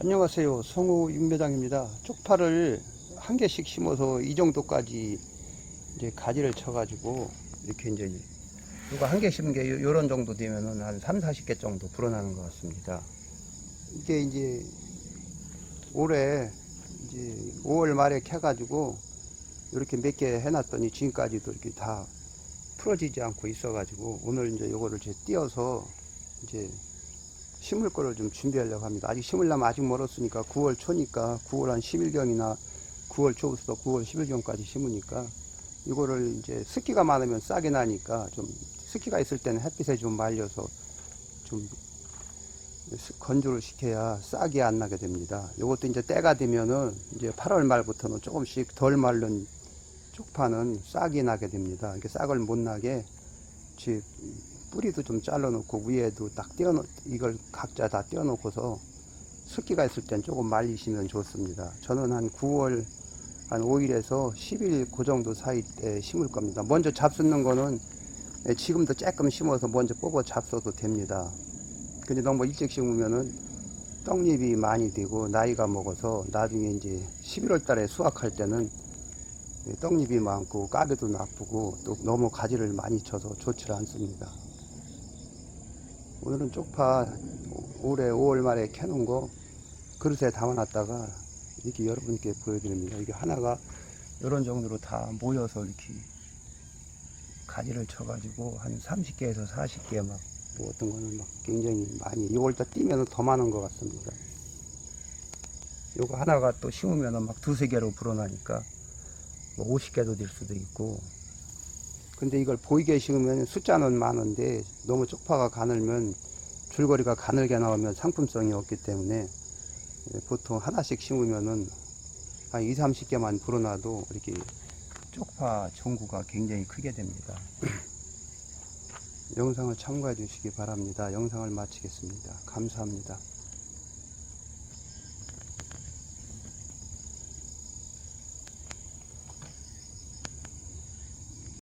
안녕하세요. 성우 윤매장입니다. 쪽파를 한 개씩 심어서 이 정도까지 이제 가지를 쳐 가지고 이렇게 이제 이거 한 개 심은 게 요- 요런 정도 되면은 한 3, 40개 정도 불어나는 것 같습니다. 이게 이제 올해 이제 5월 말에 캐 가지고 이렇게 몇 개 해놨더니 지금까지도 이렇게 다 풀어지지 않고 있어 가지고 오늘 이제 요거를 이제 띄어서 이제 심을 거를 좀 준비하려고 합니다. 아직 심으려면 아직 멀었으니까 9월 초니까 9월 한 10일경이나 9월 초부터 9월 10일경까지 심으니까 이거를 이제 습기가 많으면 싹이 나니까 좀 습기가 있을 때는 햇빛에 좀 말려서 좀 스- 건조를 시켜야 싹이 안 나게 됩니다. 이것도 이제 때가 되면은 이제 8월 말부터는 조금씩 덜 마른 쪽파는 싹이 나게 됩니다. 이렇게 싹을 못 나게 지- 뿌리도 좀 잘라놓고 위에도 딱 띄어놓 이걸 각자 다 띄어놓고서 습기가 있을 땐 조금 말리시면 좋습니다. 저는 한 9월 한 5일에서 10일 그 정도 사이 때 심을 겁니다. 먼저 잡수는 거는 예, 지금도 조금 심어서 먼저 뽑아 잡숴도 됩니다. 근데 너무 일찍 심으면은 떡잎이 많이 되고 나이가 먹어서 나중에 이제 11월 달에 수확할 때는 예, 떡잎이 많고 까기도 나쁘고 또 너무 가지를 많이 쳐서 좋지 않습니다. 오늘은 쪽파 올해 5월 말에 캐놓은 거 그릇에 담아놨다가 이렇게 여러분께 보여드립니다. 이게 하나가 이런 정도로 다 모여서 이렇게 가지를 쳐가지고 한 30개에서 40개 막, 뭐 어떤 거는 막 굉장히 많이, 이걸 다 띄면 더 많은 것 같습니다. 요거 하나가 또 심으면 막 두세 개로 불어나니까 뭐 50개도 될 수도 있고. 근데 이걸 보이게 심으면 숫자는 많은데 너무 쪽파가 가늘면 줄거리가 가늘게 나오면 상품성이 없기 때문에 예, 보통 하나씩 심으면은 한 2, 30개만 불어놔도 이렇게 쪽파 전구가 굉장히 크게 됩니다. 영상을 참고해 주시기 바랍니다. 영상을 마치겠습니다. 감사합니다.